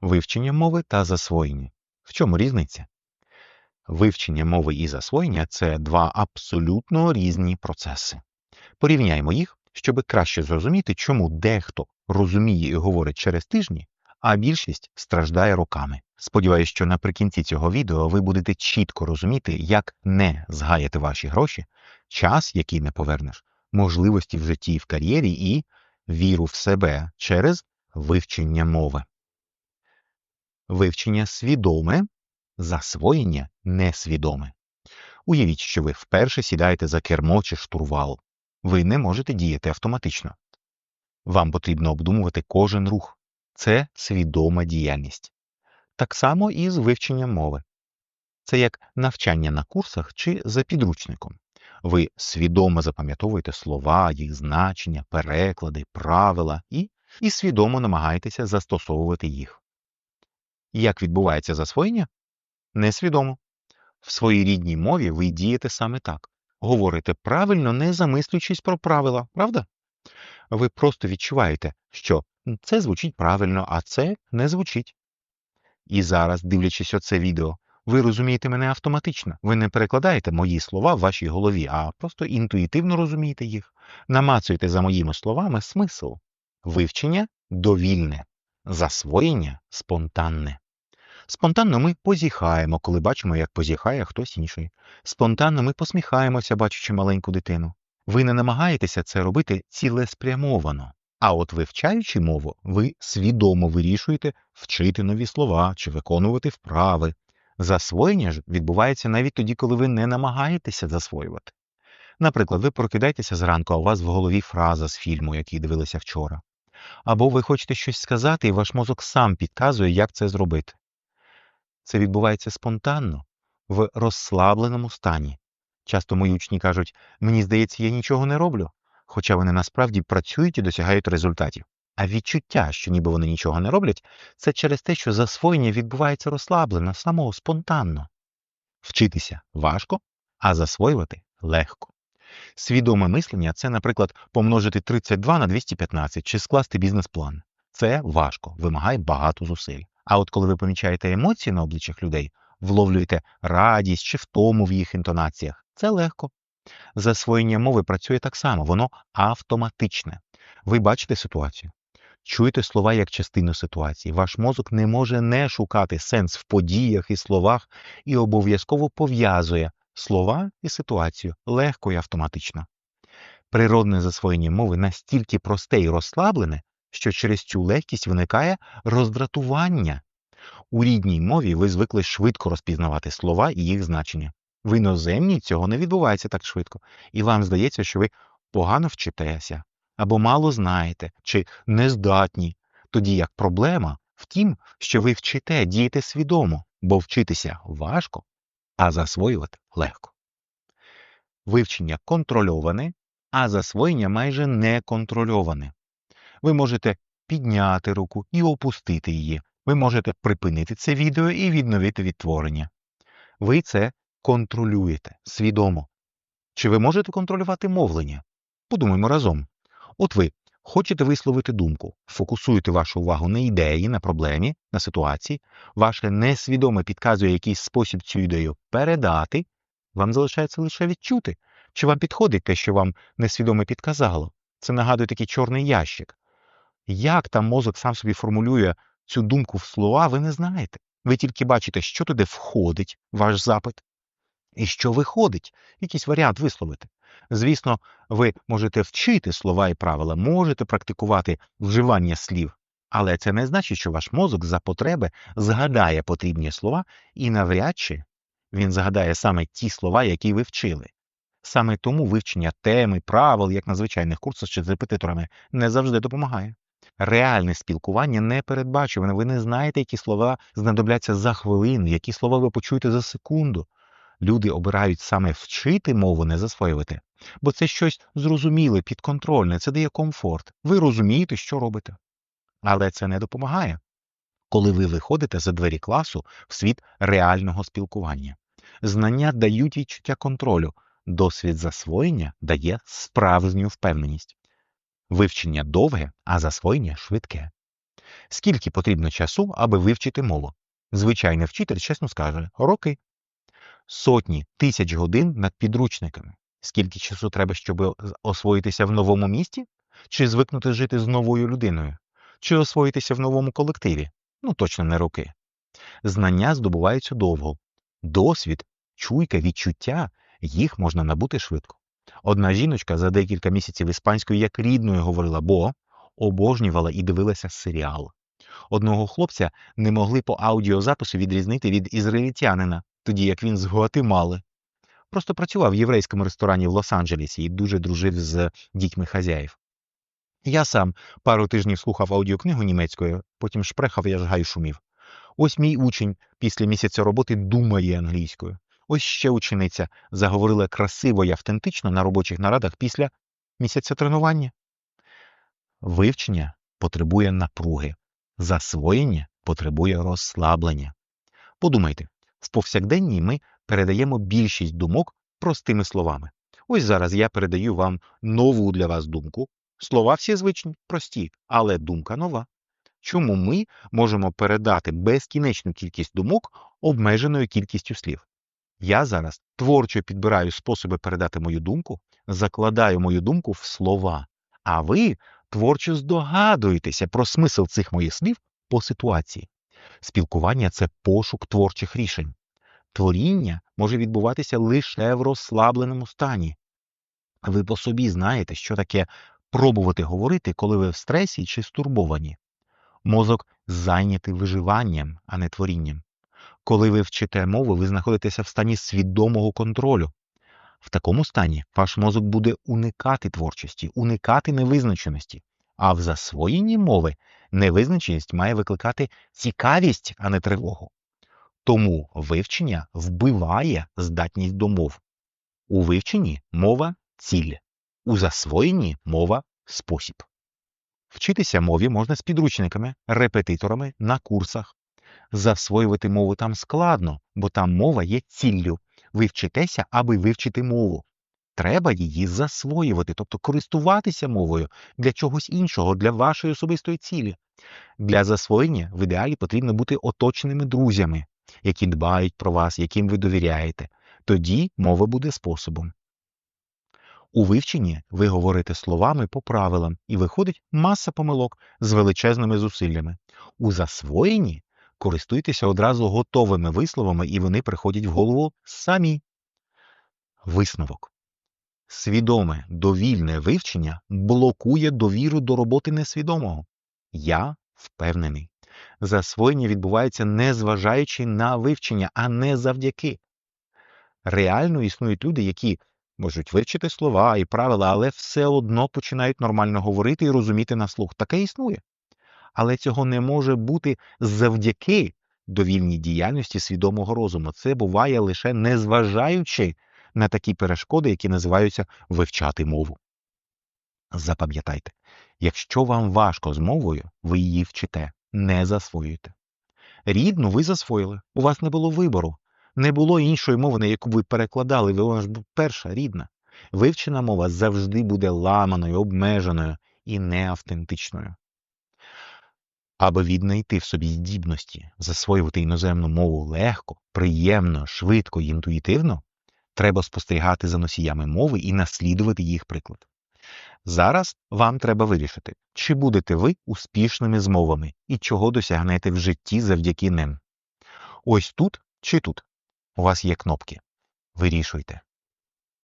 Вивчення мови та засвоєння. В чому різниця? Вивчення мови і засвоєння це два абсолютно різні процеси. Порівняємо їх, щоб краще зрозуміти, чому дехто розуміє і говорить через тижні, а більшість страждає роками. Сподіваюсь, що наприкінці цього відео ви будете чітко розуміти, як не згаяти ваші гроші, час, який не повернеш, можливості в житті і в кар'єрі, і віру в себе через вивчення мови. Вивчення свідоме, засвоєння несвідоме. Уявіть, що ви вперше сідаєте за кермо чи штурвал. Ви не можете діяти автоматично. Вам потрібно обдумувати кожен рух. Це свідома діяльність. Так само і з вивченням мови. Це як навчання на курсах чи за підручником. Ви свідомо запам'ятовуєте слова, їх значення, переклади, правила і, і свідомо намагаєтеся застосовувати їх. Як відбувається засвоєння? Несвідомо. В своїй рідній мові ви дієте саме так. Говорите правильно, не замислюючись про правила, правда? Ви просто відчуваєте, що це звучить правильно, а це не звучить. І зараз, дивлячись оце відео, ви розумієте мене автоматично. Ви не перекладаєте мої слова в вашій голові, а просто інтуїтивно розумієте їх. Намацуєте за моїми словами смисл. Вивчення довільне, засвоєння спонтанне. Спонтанно ми позіхаємо, коли бачимо, як позіхає хтось інший. Спонтанно ми посміхаємося, бачачи маленьку дитину. Ви не намагаєтеся це робити цілеспрямовано. А от вивчаючи мову, ви свідомо вирішуєте вчити нові слова чи виконувати вправи. Засвоєння ж відбувається навіть тоді, коли ви не намагаєтеся засвоювати. Наприклад, ви прокидаєтеся зранку, а у вас в голові фраза з фільму, який дивилися вчора. Або ви хочете щось сказати, і ваш мозок сам підказує, як це зробити. Це відбувається спонтанно, в розслабленому стані. Часто мої учні кажуть, мені здається, я нічого не роблю, хоча вони насправді працюють і досягають результатів. А відчуття, що ніби вони нічого не роблять, це через те, що засвоєння відбувається розслаблено, самого спонтанно. Вчитися важко, а засвоювати легко. Свідоме мислення це, наприклад, помножити 32 на 215 чи скласти бізнес-план. Це важко, вимагає багато зусиль. А от коли ви помічаєте емоції на обличчях людей, вловлюєте радість чи втому в їх інтонаціях, це легко. Засвоєння мови працює так само, воно автоматичне. Ви бачите ситуацію, чуєте слова як частину ситуації. Ваш мозок не може не шукати сенс в подіях і словах і обов'язково пов'язує слова і ситуацію легко і автоматично. Природне засвоєння мови настільки просте і розслаблене, що через цю легкість виникає роздратування. У рідній мові ви звикли швидко розпізнавати слова і їх значення. В іноземній цього не відбувається так швидко, і вам здається, що ви погано вчитеся, або мало знаєте, чи нездатні, тоді як проблема в тім, що ви вчите діяти свідомо, бо вчитися важко, а засвоювати легко. Вивчення контрольоване, а засвоєння майже не контрольоване. Ви можете підняти руку і опустити її. Ви можете припинити це відео і відновити відтворення. Ви це контролюєте свідомо. Чи ви можете контролювати мовлення? Подумаймо разом. От ви хочете висловити думку, фокусуєте вашу увагу на ідеї, на проблемі, на ситуації, ваше несвідоме підказує якийсь спосіб цю ідею передати, вам залишається лише відчути, чи вам підходить те, що вам несвідоме підказало. Це нагадує такий чорний ящик. Як там мозок сам собі формулює цю думку в слова, ви не знаєте. Ви тільки бачите, що туди входить, ваш запит, і що виходить, якийсь варіант висловити. Звісно, ви можете вчити слова і правила, можете практикувати вживання слів, але це не значить, що ваш мозок за потреби згадає потрібні слова і навряд чи він згадає саме ті слова, які ви вчили. Саме тому вивчення теми, правил, як на звичайних курсах чи з репетиторами, не завжди допомагає. Реальне спілкування не передбачуване. Ви не знаєте, які слова знадобляться за хвилину, які слова ви почуєте за секунду. Люди обирають саме вчити мову, не засвоювати, бо це щось зрозуміле, підконтрольне, це дає комфорт. Ви розумієте, що робите. Але це не допомагає, коли ви виходите за двері класу в світ реального спілкування. Знання дають відчуття контролю, досвід засвоєння дає справжню впевненість. Вивчення довге, а засвоєння швидке. Скільки потрібно часу, аби вивчити мову? Звичайний вчитель чесно скаже роки. Сотні тисяч годин над підручниками. Скільки часу треба, щоб освоїтися в новому місті? Чи звикнути жити з новою людиною? Чи освоїтися в новому колективі? Ну, точно не роки. Знання здобуваються довго. Досвід, чуйка, відчуття їх можна набути швидко. Одна жіночка за декілька місяців іспанською як рідною говорила, бо обожнювала і дивилася серіал. Одного хлопця не могли по аудіозапису відрізнити від ізраїльтянина, тоді як він з Гуатемали. Просто працював в єврейському ресторані в Лос-Анджелесі і дуже дружив з дітьми хазяїв. Я сам пару тижнів слухав аудіокнигу німецькою, потім шпрехав я ж гай шумів. Ось мій учень після місяця роботи думає англійською. Ось ще учениця заговорила красиво і автентично на робочих нарадах після місяця тренування. Вивчення потребує напруги, засвоєння потребує розслаблення. Подумайте, в повсякденній ми передаємо більшість думок простими словами. Ось зараз я передаю вам нову для вас думку. Слова всі звичні, прості, але думка нова. Чому ми можемо передати безкінечну кількість думок обмеженою кількістю слів? Я зараз творчо підбираю способи передати мою думку, закладаю мою думку в слова, а ви творчо здогадуєтеся про смисл цих моїх слів по ситуації. Спілкування це пошук творчих рішень. Творіння може відбуватися лише в розслабленому стані. Ви по собі знаєте, що таке пробувати говорити, коли ви в стресі чи стурбовані. Мозок зайнятий виживанням, а не творінням. Коли ви вчите мову, ви знаходитеся в стані свідомого контролю. В такому стані ваш мозок буде уникати творчості, уникати невизначеності, а в засвоєнні мови невизначеність має викликати цікавість, а не тривогу. Тому вивчення вбиває здатність до мов. У вивченні мова ціль, у засвоєнні мова спосіб. Вчитися мові можна з підручниками, репетиторами на курсах. Засвоювати мову там складно, бо там мова є ціллю. Ви вчитеся, аби вивчити мову. Треба її засвоювати, тобто користуватися мовою для чогось іншого, для вашої особистої цілі. Для засвоєння в ідеалі потрібно бути оточеними друзями, які дбають про вас, яким ви довіряєте. Тоді мова буде способом. У вивченні ви говорите словами по правилам, і виходить маса помилок з величезними зусиллями. У засвоєнні користуйтеся одразу готовими висловами, і вони приходять в голову самі. Висновок. Свідоме довільне вивчення блокує довіру до роботи несвідомого. Я впевнений. Засвоєння відбувається не зважаючи на вивчення, а не завдяки. Реально існують люди, які можуть вивчити слова і правила, але все одно починають нормально говорити і розуміти на слух. Таке існує. Але цього не може бути завдяки довільній діяльності свідомого розуму. Це буває лише незважаючи на такі перешкоди, які називаються вивчати мову. Запам'ятайте, якщо вам важко з мовою, ви її вчите, не засвоюєте. Рідну ви засвоїли, у вас не було вибору, не було іншої мови, на яку ви перекладали, вона ж перша рідна. Вивчена мова завжди буде ламаною, обмеженою і неавтентичною. Аби віднайти в собі здібності засвоювати іноземну мову легко, приємно, швидко і інтуїтивно, треба спостерігати за носіями мови і наслідувати їх приклад. Зараз вам треба вирішити, чи будете ви успішними з мовами і чого досягнете в житті завдяки ним. Ось тут чи тут у вас є кнопки. Вирішуйте.